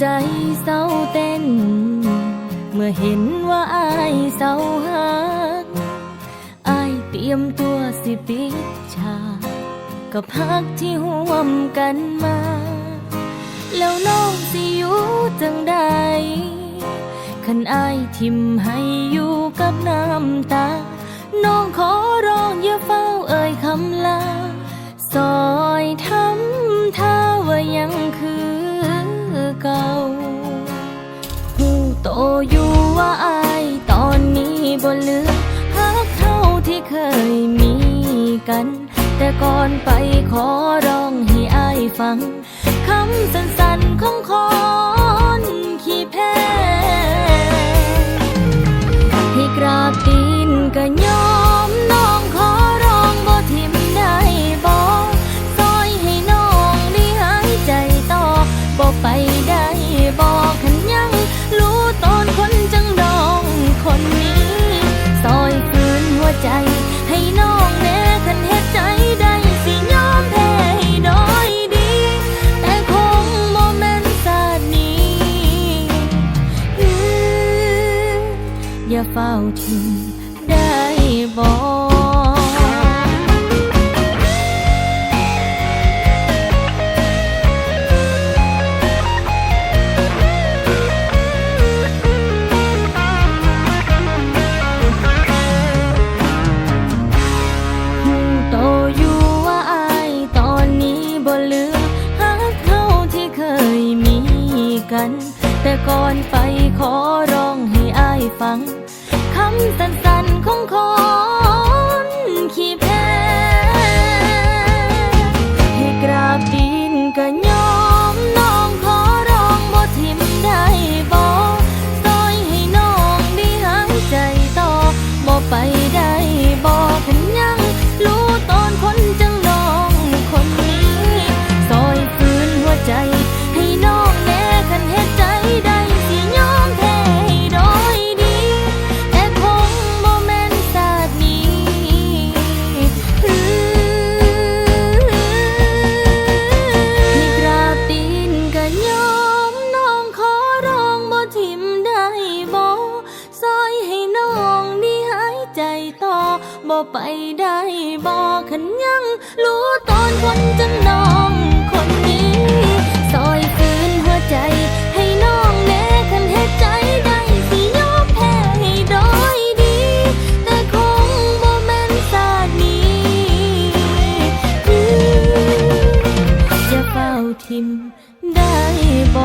ใจเศร้าเต้น เมื่อเห็นว่าอายเศร้าหักอายเตรียมตัวสิปิดฉากกับพักที่ห่วมกันมา แล้วน้องสิอยู่จังใดขันอายทิมให้อยู่กับน้ำตา อยู่ว่าอายตอนนี้บ่เหลือฮักเท่าที่เคยมีกัน แต่ก่อนไปขอร้องให้อายฟังคำสั้นๆของ อย่าเฝ้าทิ้งได้บอกหูโตอยู่ว่าอายตอนนี้บ่เหลือฮักเขาที่เคยมีกันแต่ก่อนไปขอร้องให้อายฟังำสั้นๆ บ่ไปได้บ่คันยัง รู้ตอนคนจังน้องคนนี้ซอยคืนหัวใจ ให้น้องแน่คันเฮ็ดใจได้สิยอมแพ้ให้โดยดี แต่คงบ่แม่นสาดนี้อย่าเฝ้าทิมได้บ่